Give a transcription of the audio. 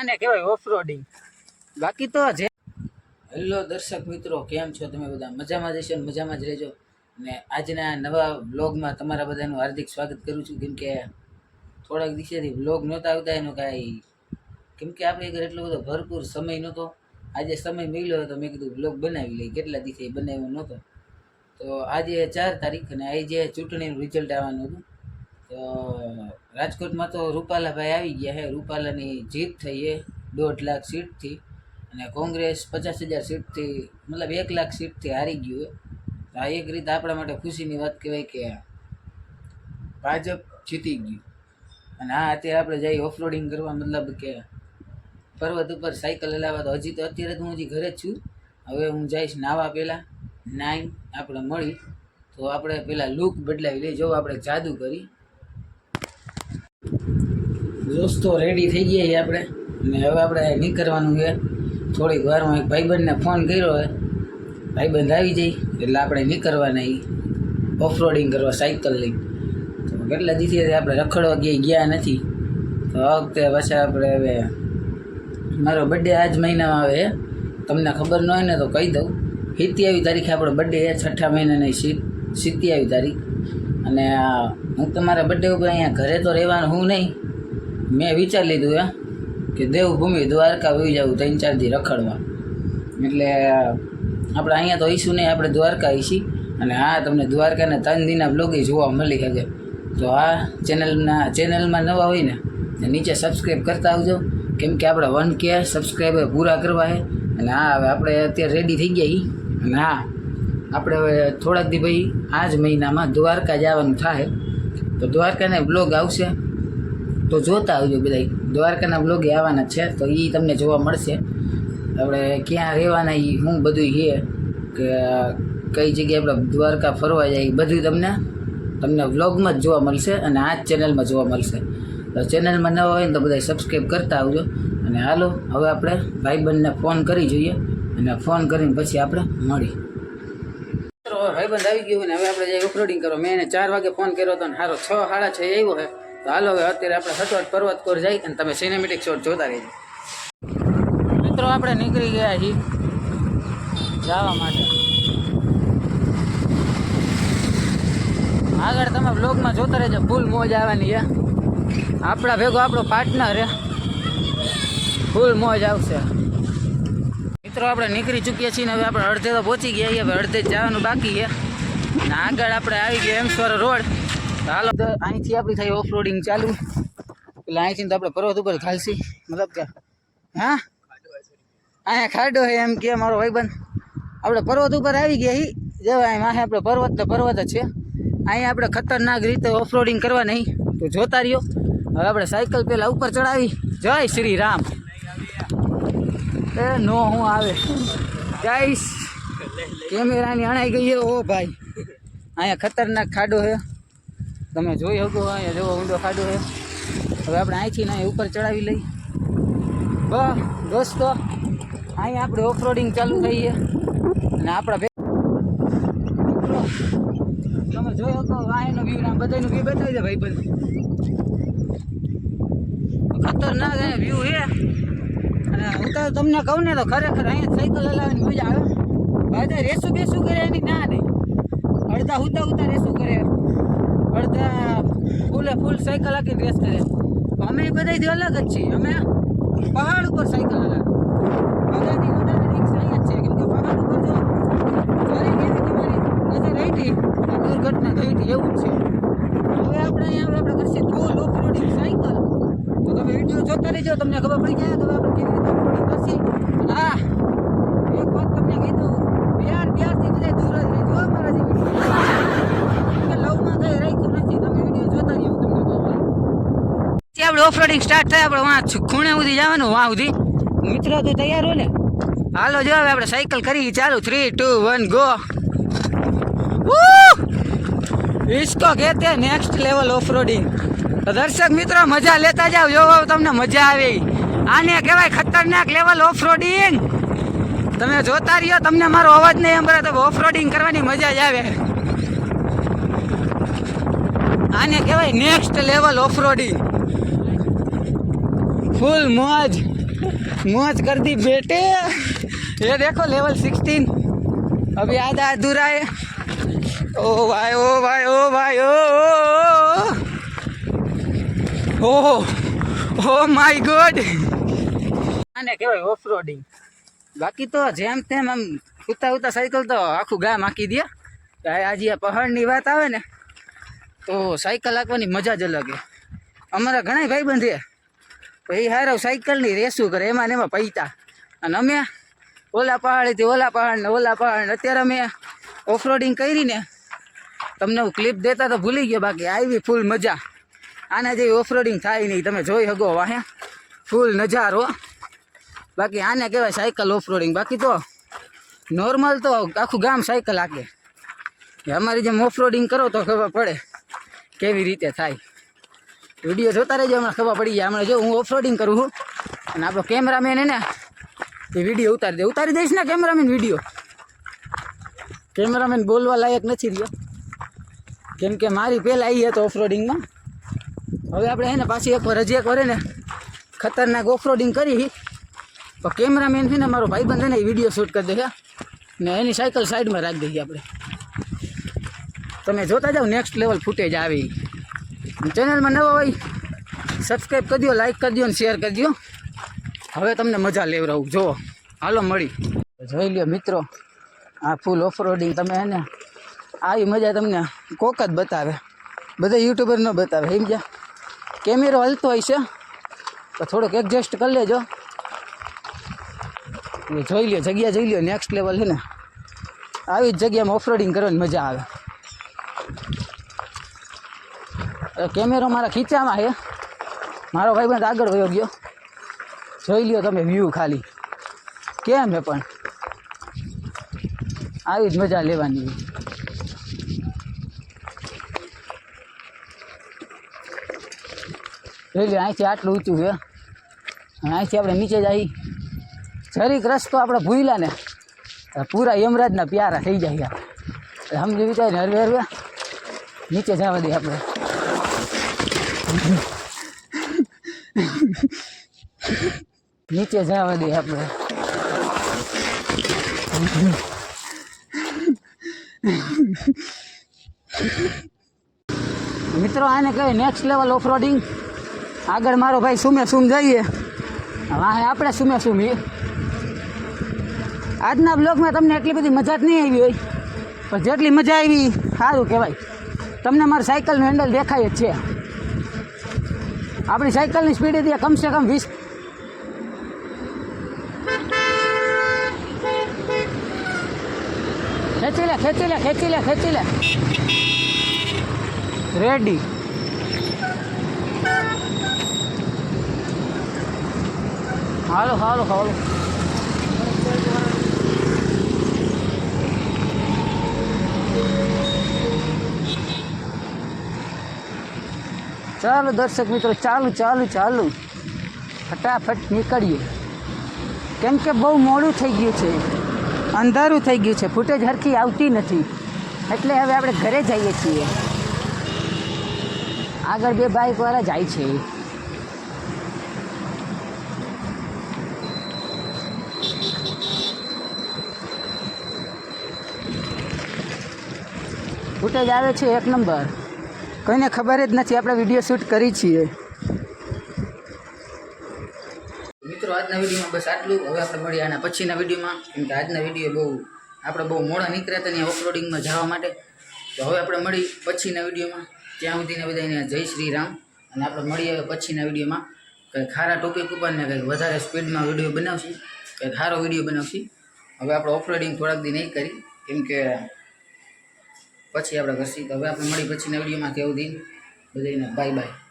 આને કહેવાય ઓફ રોડિંગ બાકી તો જે હેલો દર્શક મિત્રો, કેમ છો તમે બધા? મજામાં જશો ને મજામાં જ રહેજો. ને આજના નવા બ્લોગમાં તમારા બધાનું હાર્દિક સ્વાગત કરું છું. કેમ કે થોડાક દિવસેથી બ્લોગ નહોતા આવતા, એનું કાંઈ કેમ કે આપણે ઘરે એટલો બધો ભરપૂર સમય નહોતો. આજે સમય મળ્યો હતો મેં કીધું બ્લોગ બનાવી લઈ કેટલા દિવસે બનાવ્યો નહોતો. તો આજે ચાર તારીખ અને આજે ચૂંટણીનું રિઝલ્ટ આવવાનું હતું. રાજકોટમાં તો રૂપાલાભાઈ આવી ગયા છે. રૂપાલાની જીત થઈ એ દોઢ લાખ સીટથી અને કોંગ્રેસ પચાસ હજાર સીટથી, મતલબ એક લાખ સીટથી હારી ગયું તો આ એક રીતે આપણા માટે ખુશીની વાત કહેવાય કે ભાજપ જીતી ગયું. અને હા અત્યારે આપણે જઈ ઓફરોડિંગ કરવા મતલબ કે પર્વત ઉપર સાયકલ હલાવવા, તો હજી તો અત્યારે તો હું હજી ઘરે જ છું. હવે હું જઈશ નાવા પહેલાં, નાઈ, આપણે મળી. તો આપણે પહેલાં લુક બદલાવી લઈ જો આપણે જાદુ કરી. દોસ્તો રેડી થઈ ગયા છીએ આપણે. અને હવે આપણે નીકળવાનું છે. થોડીક વારમાં એક ભાઈબંધને ફોન કર્યો હોય ભાઈબંધ આવી જાય એટલે આપણે નીકળવાના એ ઓફરોડિંગ કરવા સાયકલ લઈ તો કેટલા દિવસે આપણે રખડવા ગયા ગયા નથી. તો આ વખતે પાછા આપણે હવે મારો બર્થડે આજ મહિનામાં આવે તમને ખબર ન હોય ને તો કહી દઉં. સિત્યાવી તારીખે આપણો બર્થડે છઠ્ઠા મહિનાની સિત સિત્યાવી તારીખ. અને હું તમારા બર્થડે ઉપર અહીંયા ઘરે તો રહેવાનું હું નહીં. મેં વિચારી લીધું એ કે દેવભૂમિ દ્વારકા વહી જવું ત્રણ ચાર દી રખડવા. એટલે આપણે અહીંયા તો ઈશું નહીં, આપણે દ્વારકા ઈશી અને હા, તમને દ્વારકાને ત્રણ દિનના બ્લોગ જોવા મળી શકે તો આ ચેનલના ચેનલમાં નવા હોય ને, તો નીચે સબસ્ક્રાઈબ કરતા આવજો. કેમ કે આપણે વન કે સબસ્ક્રાઈબર પૂરા કરવા છે અને હા, હવે આપણે અત્યારે રેડી થઈ ગયા. અને હા, આપણે હવે થોડાક દી ભાઈ આ જ મહિનામાં દ્વારકા જવાનું થાય. તો દ્વારકાને બ્લોગ આવશે. તો જોતા આવજો બધા દ્વારકાના બ્લોગે આવવાના છે, તો એ તમને જોવા મળશે. આપણે ક્યાં રહેવાના એ હું બધું છે કે કઈ જગ્યાએ આપણે દ્વારકા ફરવા જાય એ બધું તમને તમને વ્લોગમાં જ જોવા મળશે અને આ જ ચેનલમાં જોવા મળશે. તો ચેનલમાં નવા હોય ને તો બધા સબસ્ક્રાઈબ કરતા આવજો. અને હાલો, હવે આપણે ભાઈબંધને ફોન કરી જોઈએ અને ફોન કરીને પછી આપણે મળી ભાઈબંધ આવી ગયો ને, હવે આપણે જે ઓફરોડિંગ કરો મેં એને ચાર વાગે ફોન કર્યો હતો ને સારો છ, સાડા છ આવ્યો છે તો હાલો હવે અત્યારે આપણે સચોટ પર્વત કોર જાય અને તમે સિનેમેટિક શોટ જોતા રહેજો. મિત્રો, આપણે નીકળી ગયા છીએ જવા માટે. આગળ તમે બ્લોગમાં જોતા રહેજો ફૂલ મોજ આવવાની છે. આપણા ભેગો આપણો પાર્ટનર છે. ફૂલ મોજ આવશે. મિત્રો, આપણે નીકળી ચૂક્યા છીએ ને હવે આપણે અડધે તો પહોંચી ગયા છીએ, હવે અડધે જવાનું બાકી છે. અને આગળ આપણે આવી ગયા એમસ્વર રોડ. હાલો, તો અહીંથી આપણી થઈ ઓફ રોડિંગ ચાલુ. એટલે અહીંથી તો આપણે પર્વત ઉપર ખાલશી મતલબ કે, હા? અહીંયા ખાડો છે એમ કે મારો ભાઈબંધ. આપણે પર્વત ઉપર આવી ગયા હી. જવાય માહે આપણે પર્વત તો પર્વત જ છે. અહીંયા આપણે ખતરનાક રીતે ઓફરોડિંગ કરવા નહીં. તો જોતા રહ્યો. હવે આપણે સાયકલ પહેલાં ઉપર ચડાવી. જય શ્રી રામ. એ નો હું આવે. ગાઈસ, કેમેરાની અણાઈ ગઈ ઓ ભાઈ. અહીંયા ખતરનાક ખાડો છે. તમે જોઈ શકો અહીંયા જેવો, ઊંડો ખાડો છે. હવે આપણે અહીંથી ને ઉપર ચડાવી લઈ બસ દોસ્તો અહીંયા આપણે ઓફરોડિંગ ચાલુ થઈ છે. અને આપણા તમે જોઈ શકો વાયનો વ્યૂ ના બધાનું વ્યૂ બતાવી દે ભાઈ બંધ. ખતરનાક અહીંયા વ્યૂ છે. અને હું તો તમને કહું ને તો ખરેખર અહીંયા સાયકલ હલાવવાની મજા આવે. બધા રેસું બેસું કરે એની ના નહીં. અડધા ઉતા ઉતા રેસું કરે. અડધા ફૂલે ફૂલ સાયકલ હાકી ડ્રેસ કરે. અમે બધાથી અલગ જ છીએ. અમે પહાડ ઉપર સાયકલ હલાવે બધાથી વધારે રિક્સ અહીંયા જ છે. કેમ પહાડ ઉપર જો તમારી નજર રહી આ દુર્ઘટના થઈ હતી એવું જ છે. હવે આપણે અહીંયા આપણે કરશે. ફૂલ ઓફ રોડિંગ તો તમે વીડિયો જોતા રહેજો. તમને ખબર પડી જાય તો આપણે કેવી રીતે ઓફરોડિંગ કરશી હા એક વાત તમને કહી દઉં બિહાર બિહારથી બધા દૂર જ રહેજો હો મારા જે વીડિયો લવમાં કઈ રાખ્યું નથી તમે વીડિયો જોતા રહ્યો હું તમને કહું આપણે ઓફ રોડિંગ સ્ટાર્ટ થાય, આપણે વાં ખૂણે સુધી જવાનું વાં સુધી. મિત્રો તું તૈયાર હો ને? હાલો, જો આપણે સાયકલ કરી ચાલુ થ્રી ટુ વન ગો ઇસ્કો તે નેક્સ્ટ લેવલ ઓફ રોડિંગ દર્શક મિત્રો, મજા લેતા જાવ જો તમને મજા આવે આને કહેવાય ખતરનાક લેવલ ઓફ રોડિંગ તમે જોતા રહ્યો, તમને મારો અવાજ નહીં એમ સાંભળે તો ઓફ રોડિંગ કરવાની મજા જ આવે. આને કહેવાય next level off roading ફૂલ મોજ मौज कर दी बेटे ये देखो लेवल सिक्सटीन अभी आधा अधूरा है ओ भाई ओ भाई ओ भाई ओ ओ ओ माय गॉड આને કહેવાય ઓફ રોડિંગ બાકી તો જેમ તેમ આમ ઉતા ઉતા સાયકલ તો આખું ગામ આંકી દે આજે આ પહાડની વાત આવે ને તો સાયકલ હાંકવાની મજા જ અલગ છે અમારા ઘણા ભાઈબંધ છે તો એ હારો સાયકલની રેસું કરે, એમાં ને એમાં પૈતા. અને અમે ઓલા પહાડેથી ઓલા પહાડ ને ઓલા પહાડ અત્યારે અમે ઓફરોડિંગ કરી ને તમને હું ક્લિપ દેતા તો ભૂલી ગયો, બાકી આવી ફૂલ મજા. આના જેવી ઓફરોડિંગ થાય નહીં, તમે જોઈ શકો વાહે ફૂલ નજારો. બાકી આને કહેવાય સાયકલ ઓફરોડિંગ બાકી તો નોર્મલ તો આખું ગામ સાયકલ હાકે. અમારી જેમ ઓફરોડિંગ કરો તો ખબર પડે કેવી રીતે થાય. વીડિયો જોતા રહેજો, હમણાં ખબર પડી જાય. હમણાં જો હું ઓફરોડિંગ કરું છું, અને આપણો કેમેરામેન એને એ વીડિયો ઉતારી દે. ઉતારી દઈશ ને કેમેરામેન વીડિયો? કેમેરામેન બોલવા લાયક નથી રહ્યો. કેમ કે મારી પહેલાં આવી હતો ઓફરોડિંગમાં હવે આપણે એને પાછી એકવાર હજી એક વાર ને ખતરનાક ઓફરોડિંગ કરી પણ કેમેરામેન છે ને મારો ભાઈબંધ એને વીડિયો શૂટ કરી દે ને એની સાયકલ સાઈડમાં રાખી દઈએ આપણે. તમે જોતા જાઓ નેક્સ્ટ લેવલ ફૂટેજ આવી. ચેનલમાં નવા હોય સબસ્ક્રાઈબ કરી દો લાઈક કરી દો અને શેર કરી દો હવે તમને મજા લેવડાવું જુઓ. હાલો, મળી. જોઈ લ્યો, મિત્રો, આ ફૂલ ઓફરોડિંગ તમે એને આવી મજા તમને કોક જ બતાવે. બધા યુટ્યુબર ન બતાવે સમજ્યા કેમેરો હલતો હોય છે. તો થોડુંક એડજસ્ટ કરી લેજો. જોઈ લ્યો, જગ્યા જોઈ લ્યો નેક્સ્ટ લેવલ છે ને. આવી જ જગ્યામાં ઓફરોડિંગ કરવાની મજા આવે હવે કેમેરો મારા ખીચામાં છે. મારો ભાઈ પણ આગળ વયો ગયો. જોઈ લ્યો તમે વ્યૂ ખાલી. કેમ હે પણ? આવી જ મજા લેવાની. જોઈ લ્યો, અહીંથી આટલું ઊંચું છે. અહીંથી આપણે નીચે જઈ. જરીક રસ્તો આપણે ભૂલ્યા ને પૂરા યમરાજના પ્યારા થઈ જાય. સમજી વિચાર હરવે હરવે નીચે જવા દે આપણે. નીચે જવા દે આપણે. મિત્રો, આને કહે નેક્સ્ટ લેવલ ઓફ રોડિંગ આગળ મારો ભાઈ સુમે સુમ જઈએ. વાહે આપણે સુમે સુમીએ આજના બ્લોગમાં તમને એટલી બધી મજા જ નહીં આવી હોય. પણ જેટલી મજા આવી સારું કહેવાય. તમને મારી સાયકલનું હેન્ડલ દેખાય જ છે. આપણી સાયકલની સ્પીડ હતી કમસે કમ વીસ. ખેંચી લે ખેંચી લે ખેંચી લે ખેંચી લે. રેડી હાલો હાલો હાલો. ચાલો દર્શક મિત્રો, ચાલુ ચાલુ ચાલુ. ફટાફટ નીકળીએ. કેમ કે બહુ મોડું થઈ ગયું છે. અંધારું થઈ ગયું છે. ફૂટેજ હરખી આવતી નથી. એટલે હવે આપણે ઘરે જઈએ છીએ. આગળ બે બાઇકવાળા જાય છે. ફૂટેજ આવે છે એક નંબર. કોઈને ખબર જ નથી, આપણે વીડિયો શૂટ કરી છીએ. મિત્રો, આજના વિડીયોમાં બસ આટલું. હવે આપણે મળીએ આના પછીના વિડીયોમાં. કેમ કે આજના વીડિયો બહુ આપણે બહુ મોડા નીકળ્યા હતા ત્યાં ઓફરોડિંગમાં જવા માટે. તો હવે આપણે મળી પછીના વિડીયોમાં. ત્યાં સુધીને બધાને જય શ્રી રામ. અને આપણે મળીએ હવે પછીના વિડીયોમાં. કંઈક ખારા ટોપિક ઉપર ને કંઈક વધારે સ્પીડમાં વીડિયો બનાવશું. કંઈક સારો વીડિયો બનાવશું. હવે આપણે ઓફરોડિંગ થોડાક દી નહીં કરી. કેમ કે પછી આપણે કરશી તો હવે આપણે મળી પછીના વિડીયોમાં કેવું દિન બધાને બાય બાય